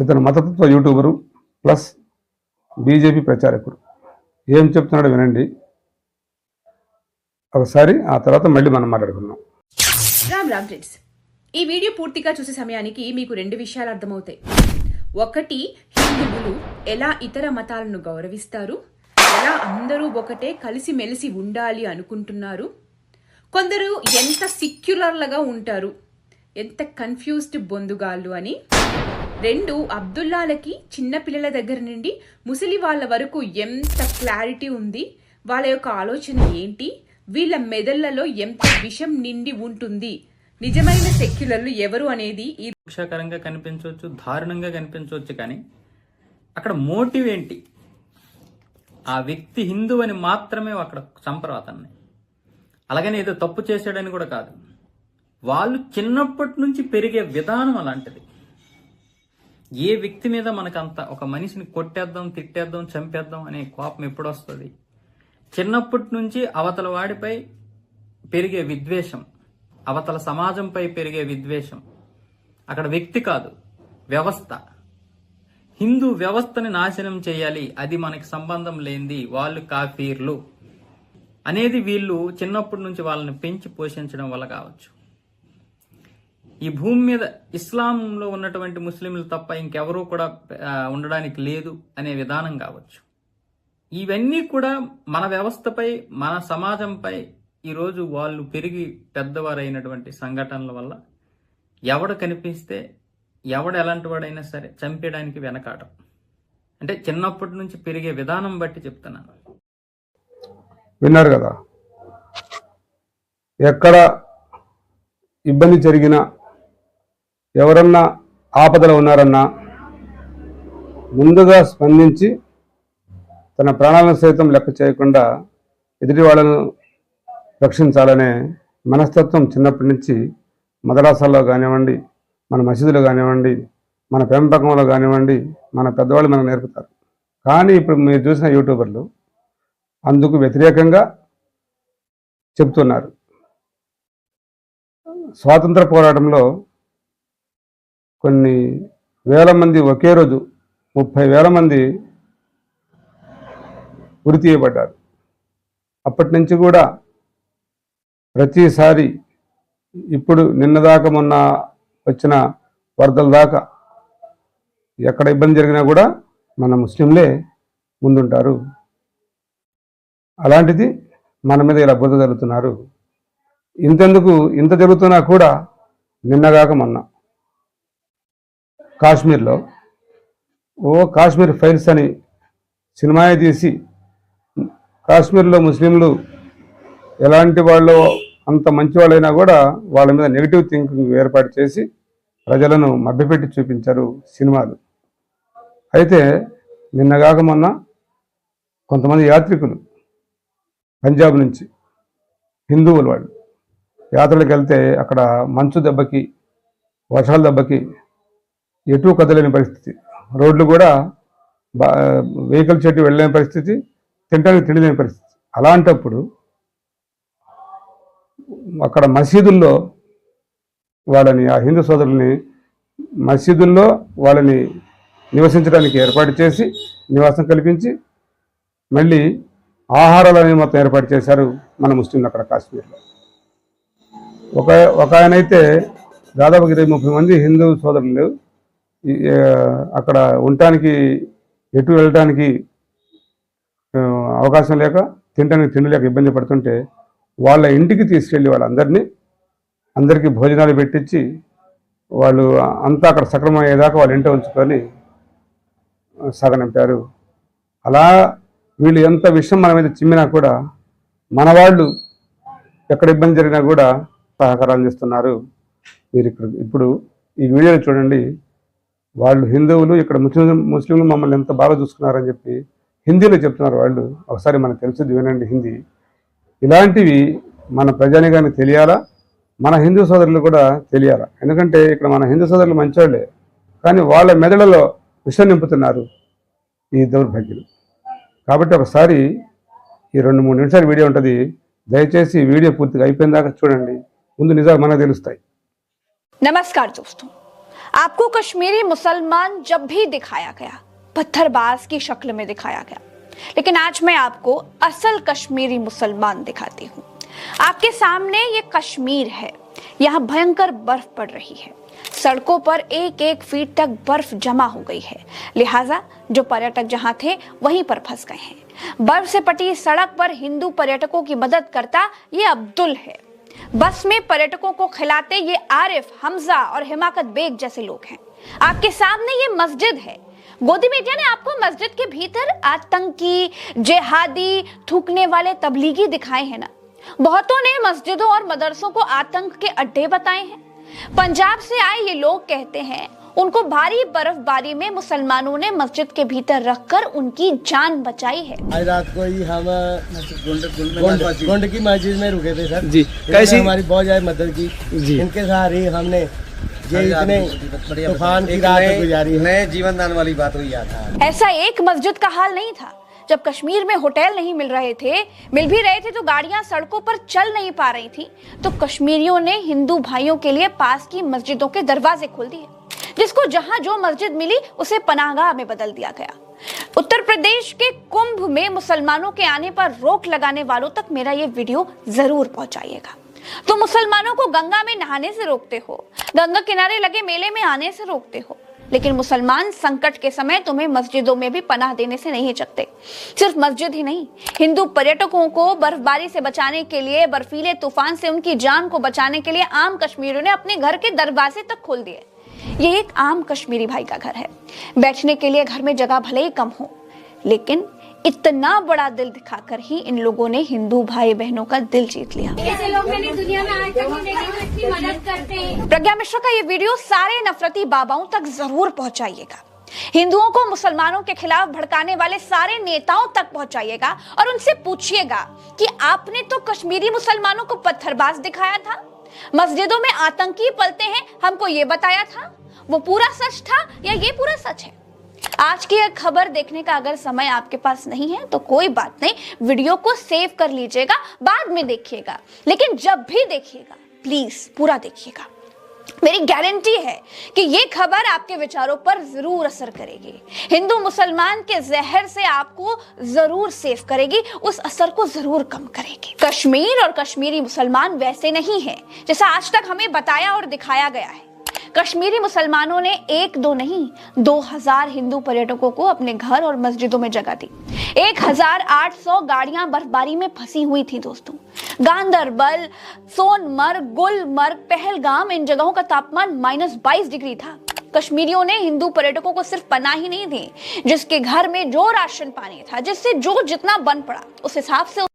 ఇతను మతతత్వ YouTuber plus BJP ప్రచారకుడు. ఏం చెప్తున్నాడు వినండి. ఒకసారి ఆ తర్వాత మళ్ళీ మనం మాట్లాడుకుందాం. రామ్ రామ్ ఫ్రెండ్స్ ఈ వీడియో పూర్తిగా చూసే సమయానికి మీకు రెండు విషయాలు అర్థమవుతాయి. ఒకటి హిందువులు ఎలా ఇతర మతాలను గౌరవిస్తారు? ఎలా అందరూ ఒకటే కలిసి మెలిసి ఉండాలి అనుకుంటున్నారు? కొందరు ఎంత సిక్యులర్లుగా ఉంటారు? ఎంత కన్ఫ్యూజ్డ్ బొందుగాళ్ళు అని? రెండు అబ్దుల్లాలకి చిన్నపిల్లల దగ్గర నుండి ముసలి వాళ్ళ వరకు ఎంత క్లారిటీ ఉంది? వాళ్ళ యొక్క ఆలోచన ఏంటి? వీళ్ళ మెదళ్ళలో ఎంత విషం నిండి ఉంటుంది? నిజమైన సెక్యులర్లు ఎవరు అనేది ఈ శిక్షాకరంగా కనిపించవచ్చు దారుణంగా కనిపించవచ్చు కానీ అక్కడ మోటివ్ ఏంటి? ఆ వ్యక్తి హిందూ అని మాత్రమే అక్కడ చంపరు అలాగని ఏదో తప్పు చేశాడని కూడా కాదు. వాళ్ళు చిన్నప్పటి నుంచి పెరిగే విధానం అలాంటిది. ఏ వ్యక్తి మీద మనకంత ఒక మనిషిని కొట్టేద్దాం తిట్టేద్దాం చంపేద్దాం అనే కోపం ఎప్పుడు వస్తుంది చిన్నప్పటి నుంచి అవతల వాడిపై పెరిగే విద్వేషం అవతల సమాజంపై పెరిగే విద్వేషం అక్కడ వ్యక్తి కాదు వ్యవస్థ. హిందూ వ్యవస్థని నాశనం చేయాలి అది మనకి సంబంధం లేనిది వాళ్ళు కాఫీర్లు అనేది వీళ్ళు చిన్నప్పటి నుంచి వాళ్ళని పెంచి పోషించడం వల్ల కావచ్చు. ఈ భూమి మీద ఇస్లాంలో ఉన్నటువంటి ముస్లింలు తప్ప ఇంకెవరూ కూడా ఉండడానికి లేదు అనే విధానం కావచ్చు. ఇవన్నీ కూడా మన వ్యవస్థపై మన సమాజంపై ఈరోజు వాళ్ళు పెరిగి పెద్దవారైనటువంటి సంఘటనల వల్ల ఎవడు కనిపిస్తే ఎవడు ఎలాంటి వాడైనా సరే చంపేయడానికి వెనకాటం అంటే చిన్నప్పటి నుంచి పెరిగే విధానం బట్టి చెప్తున్నాను. విన్నారు కదా? ఎక్కడ ఇబ్బంది జరిగినా ఎవరన్నా ఆపదలో ఉన్నారన్నా ముందుగా స్పందించి తన ప్రాణాలను సైతం లెక్క చేయకుండా ఎదుటి వాళ్ళను రక్షించాలనే మనస్తత్వం చిన్నప్పటి నుంచి మదరాసాల్లో కానివ్వండి మన మసీదులో కానివ్వండి మన పెంపకంలో కానివ్వండి మన పెద్దవాళ్ళు మనకు నేర్పుతారు. కానీ ఇప్పుడు మీరు చూసిన యూట్యూబర్లు అందుకు వ్యతిరేకంగా చెప్తున్నారు. స్వాతంత్ర పోరాటంలో కొన్ని వేల మంది ఒకే రోజు ముప్పై వేల మంది ఉరి తీయబడ్డారు. అప్పటి నుంచి కూడా ప్రతిసారి ఇప్పుడు నిన్నదాకా మొన్న వచ్చిన వరదల దాకా ఎక్కడ ఇబ్బంది జరిగినా కూడా మన ముస్లింలే ముందుంటారు. అలాంటిది మన మీద ఇలా బుద్ధ జరుగుతున్నారు ఇంతెందుకు ఇంత జరుగుతున్నా కూడా నిన్నగాక మొన్న కాశ్మీర్లో ఓ కాశ్మీర్ ఫైల్స్ అని సినిమాయే తీసి కాశ్మీర్లో ముస్లింలు ఎలాంటి వాళ్ళు అంత మంచి వాళ్ళైనా కూడా వాళ్ళ మీద నెగిటివ్ థింకింగ్ ఏర్పాటు చేసి ప్రజలను మభ్యపెట్టి చూపించారు సినిమాలు. అయితే నిన్నగాక మొన్న కొంతమంది యాత్రికులు పంజాబ్ నుంచి హిందువులు వాళ్ళు యాత్రలకు వెళ్తే అక్కడ మంచు దెబ్బకి వర్షాల దెబ్బకి ఎటు కదలేని పరిస్థితి. రోడ్లు కూడా వెహికల్ చెట్టు వెళ్ళలేని పరిస్థితి తినడానికి తిండి పరిస్థితి. అలాంటప్పుడు అక్కడ మసీదుల్లో వాళ్ళని ఆ హిందూ సోదరుల్ని మసీదుల్లో వాళ్ళని నివసించడానికి ఏర్పాటు చేసి నివాసం కల్పించి మళ్ళీ ఆహారాలు అనేవి మొత్తం ఏర్పాటు చేశారు మన ముస్లింలు అక్కడ కాశ్మీర్లో. ఒక ఒక ఆయన అయితే దాదాపు ఇరవై ముప్పై మంది హిందూ సోదరులు అక్కడ ఉండటానికి ఎటు వెళ్ళటానికి అవకాశం లేక తినడానికి తిండి లేక ఇబ్బంది పడుతుంటే వాళ్ళ ఇంటికి తీసుకెళ్ళి వాళ్ళందరినీ అందరికీ భోజనాలు పెట్టించి వాళ్ళు అంతా అక్కడ సక్రమం అయ్యేదాకా వాళ్ళ ఇంట ఉంచుకొని ఆ, సాగనంపారు. అలా వీళ్ళు ఎంత విషయం మన మీద చిమ్మినా కూడా మన వాళ్ళు ఎక్కడ ఇబ్బంది జరిగినా కూడా సహకారాలు చేస్తున్నారు మీరు ఇక్కడ ఇప్పుడు ఈ వీడియోలో చూడండి. వాళ్ళు హిందువులు ఇక్కడ ముస్లిం ముస్లింలు మమ్మల్ని ఎంత బాగా చూసుకున్నారని చెప్పి హిందీలో చెప్తున్నారు వాళ్ళు. ఒకసారి మనకు తెలిసింది వినండి హిందీ. ఇలాంటివి మన ప్రజానికాన్ని తెలియాలా? మన హిందూ సోదరులు కూడా తెలియాలా? ఎందుకంటే ఇక్కడ మన హిందూ సోదరులు మంచోళ్ళే. కానీ వాళ్ళ మెదడులో విషం నింపుతున్నారు ఈ దౌర్భాగ్యులు. కాబట్టి ఒకసారి ఈ రెండు మూడు నిమిషాల వీడియో ఉంటుంది. దయచేసి వీడియో పూర్తిగా అయిపోయిన దాకా చూడండి. ముందు నిజాలు మనకు తెలుస్తాయి. నమస్కారం చూస్తాం आपको कश्मीरी मुसलमान जब भी दिखाया गया, पत्थरबाज की शक्ल में दिखाया गया। लेकिन आज मैं आपको असल कश्मीरी मुसलमान दिखाती हूँ। आपके सामने ये कश्मीर है। यहाँ भयंकर बर्फ़ पड़ रही है। सड़कों पर एक एक फीट तक बर्फ़ जमा हो गई है। लिहाजा जो पर्यटक जहाँ थे, वहीं पर फंस गए हैं। बर्फ़ से पटी सड़क पर हिंदू पर्यटकों की मदद करता ये अब्दुल है। बस में पर्यटकों को खिलाते ये आरिफ, हमजा और हिमाकत बेग जैसे लोग हैं। आपके सामने ये मस्जिद है। गोदी मीडिया ने आपको मस्जिद के भीतर आतंकी, जेहादी, थूकने वाले तबलीगी दिखाए हैं ना। बहुतों ने मस्जिदों और मदरसों को आतंक के अड्डे बताए हैं। पंजाब से आए ये लोग कहते हैं उनको भारी बर्फबारी में मुसलमानों ने मस्जिद के भीतर रखकर उनकी जान बचाई है। आज रात को ही हम गोंड गोंड की मस्जिद में रुके थे सर। जी। कैसी? हमारी बहुत ज़्यादा मदद की। जी। इनके सहारे ही हमने ये इतने तूफ़ान की रात गुजारी है। नए जीवन दान वाली बात हुई था ऐसा एक मस्जिद का हाल नहीं था। जब कश्मीर में होटल नहीं मिल रहे थे, मिल भी रहे थे तो गाड़ियाँ सड़कों पर चल नहीं पा रही थी तो कश्मीरियों ने हिंदू भाइयों के लिए पास की मस्जिदों के दरवाजे खोल दिए, जिसको जहाँ जो मस्जिद मिली उसे पनाहगाह में बदल दिया गया। उत्तर प्रदेश के कुंभ में मुसलमानों के आने पर रोक लगाने वालों तक मेरा ये वीडियो ज़रूर पहुंचाइएगा। तो मुसलमानों को गंगा में नहाने से रोकते हो, गंगा किनारे लगे मेले में आने से रोकते हो लेकिन मुसलमान संकट के समय तुम्हें मस्जिदों में भी पनाह देने से नहीं हिचकते। सिर्फ़ मस्जिद ही नहीं, हिंदू पर्यटकों को बर्फबारी से बचाने के लिए, बर्फीले तूफ़ान से उनकी जान को बचाने के लिए आम कश्मीरियों ने अपने घर के दरवाजे तक खोल दिए। ये एक आम कश्मीरी भाई का घर है। बैठने के लिए घर में जगह भले ही कम हो, लेकिन इतना बड़ा दिल दिखाकर ही इन लोगों ने हिंदू भाई बहनों का दिल जीत लिया। ऐसे लोग दुनिया में आज तक नहीं देखे जो इतनी मदद करते हैं। प्रज्ञा मिश्रा का ये वीडियो सारे नफरती बाबाओं तक ज़रूर पहुंचाइएगा। हिंदुओं को मुसलमानों के खिलाफ भड़काने वाले सारे नेताओं तक पहुंचाइएगा और उनसे पूछिएगा कि आपने तो कश्मीरी मुसलमानों को पत्थरबाज दिखाया था? मस्जिदों में आतंकी पलते हैं हमको ये बताया था? वो पूरा सच था या ये पूरा सच है? आज की यह खबर देखने का अगर समय आपके पास नहीं है तो कोई बात नहीं, वीडियो को सेव कर लीजिएगा, बाद में देखिएगा। लेकिन जब भी देखिएगा प्लीज़ पूरा देखिएगा। मेरी गारंटी है कि ये खबर आपके विचारों पर ज़रूर असर करेगी। हिंदू मुसलमान के जहर से आपको ज़रूर सेव करेगी, उस असर को ज़रूर कम करेगी। कश्मीर और कश्मीरी मुसलमान वैसे नहीं है, जैसा आज तक हमें बताया और दिखाया गया है। कश्मीरी मुसलमानों ने एक दो नहीं, दो हज़ार हिंदू पर्यटकों को अपने घर और मस्जिदों में जगह दी। एक हज़ार आठ सौ गाड़ियाँ बर्फबारी में फंसी हुई थी दोस्तों। गांधरबल सोनमर्ग, गुलमर्ग, पहलगाम, इन जगहों का तापमान माइनस बाईस डिग्री था। कश्मीरियों ने हिंदू पर्यटकों को सिर्फ़ पना ही नहीं दी, जिसके घर में जो राशन पानी था, जिससे जो जितना बन पड़ा, उस हिसाब से